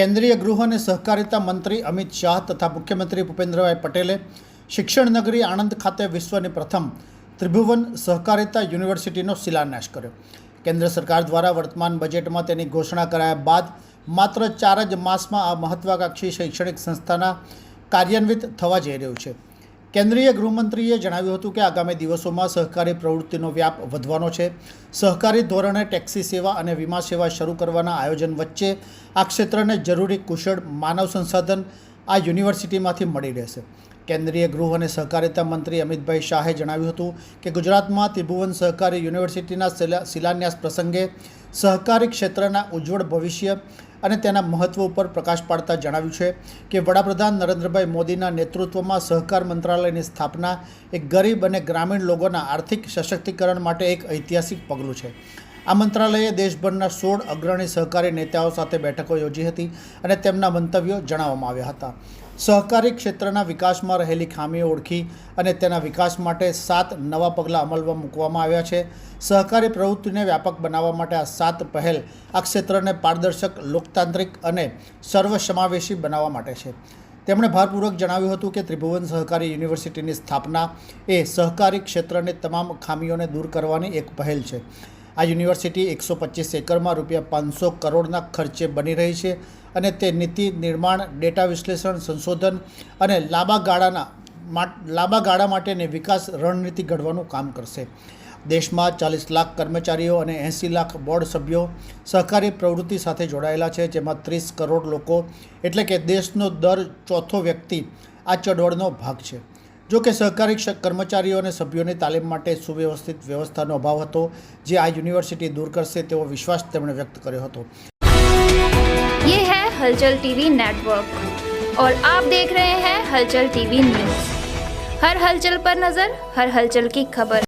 કેન્દ્રીય ગૃહ અને સહકારિતા મંત્રી અમિત શાહ તથા મુખ્યમંત્રી ભૂપેન્દ્રભાઈ પટેલે શિક્ષણ નગરી આણંદ ખાતે વિશ્વની પ્રથમ ત્રિભુવન સહકારિતા યુનિવર્સિટીનો શિલાન્યાસ કર્યો. કેન્દ્ર સરકાર દ્વારા વર્તમાન બજેટમાં તેની ઘોષણા કરાયા બાદ માત્ર ચાર જ માસમાં આ મહત્વાકાંક્ષી શૈક્ષણિક સંસ્થાના કાર્યાન્વિત થવા જઈ રહ્યું છે. કેન્દ્રીય ગૃહમંત્રીએ જણાવ્યું હતું કે આગામી દિવસોમાં સહકારી પ્રવૃત્તિનો વ્યાપ વધવાનો છે. સહકારી ધોરણે ટેક્સી સેવા અને વીમા સેવા શરૂ કરવાના આયોજન વચ્ચે આ ક્ષેત્રને જરૂરી કુશળ માનવ સંસાધન આ યુનિવર્સિટીમાંથી મળી રહેશે. કેન્દ્રીય ગૃહ અને સહકારિતા મંત્રી અમિતભાઈ શાહે જણાવ્યું હતું કે ગુજરાતમાં ત્રિભુવન સહકારી યુનિવર્સિટીના શિલાન્યાસ પ્રસંગે સહકારી ક્ષેત્રના ઉજ્જવળ ભવિષ્ય અને તેના મહત્વ ઉપર પ્રકાશ પાડતા જણાવ્યું છે કે વડાપ્રધાન નરેન્દ્રભાઈ મોદીના નેતૃત્વમાં સહકાર મંત્રાલયની સ્થાપના એક ગરીબ અને ગ્રામીણ લોકોના આર્થિક સશક્તિકરણ માટે એક ઐતિહાસિક પગલું છે. આ મંત્રાલયે દેશભરના સોળ અગ્રણી સહકારી નેતાઓ સાથે બેઠકો યોજી હતી અને તેમના મંતવ્યો જણાવવામાં આવ્યા હતા. સહકારી ક્ષેત્રના વિકાસમાં રહેલી ખામીઓ ઓળખી અને તેના વિકાસ માટે સાત નવા પગલાં અમલમાં મૂકવામાં આવ્યા છે. સહકારી પ્રવૃત્તિને વ્યાપક બનાવવા માટે આ સાત પહેલ આ ક્ષેત્રને પારદર્શક, લોકતાંત્રિક અને સર્વસમાવેશી બનાવવા માટે છે. તેમણે ભારપૂર્વક જણાવ્યું હતું કે ત્રિભુવન સહકારી યુનિવર્સિટીની સ્થાપના એ સહકારી ક્ષેત્રની તમામ ખામીઓને દૂર કરવાની એક પહેલ છે. આ યુનિવર્સિટી એકસો પચીસ એકરમાં રૂપિયા પાંચસો કરોડના ખર્ચે બની રહી છે અને તે નીતિ નિર્માણ, ડેટા વિશ્લેષણ, સંશોધન અને લાંબા ગાળાના લાંબા ગાળા માટેની વિકાસ રણનીતિ ઘડવાનું કામ કરશે. દેશમાં ચાલીસ લાખ કર્મચારીઓ અને એંસી લાખ બોર્ડ સભ્યો સહકારી પ્રવૃત્તિ સાથે જોડાયેલા છે, જેમાં ત્રીસ કરોડ લોકો, એટલે કે દેશનો દર ચોથો વ્યક્તિ, આ ચળવળનો ભાગ છે. જો કે સહકારી ક્ષ- કર્મચારીઓ અને સભ્યોની તાલીમ માટે સુવ્યવસ્થિત વ્યવસ્થાનો અભાવ હતો જે આ યુનિવર્સિટી દૂર કરશે તેવો વિશ્વાસ તેમણે વ્યક્ત કર્યો હતો ये है हलचल टीवी नेटवर्क और आप देख रहे हैं हलचल टीवी न्यूज हर हलचल पर नजर हर हलचल की खबर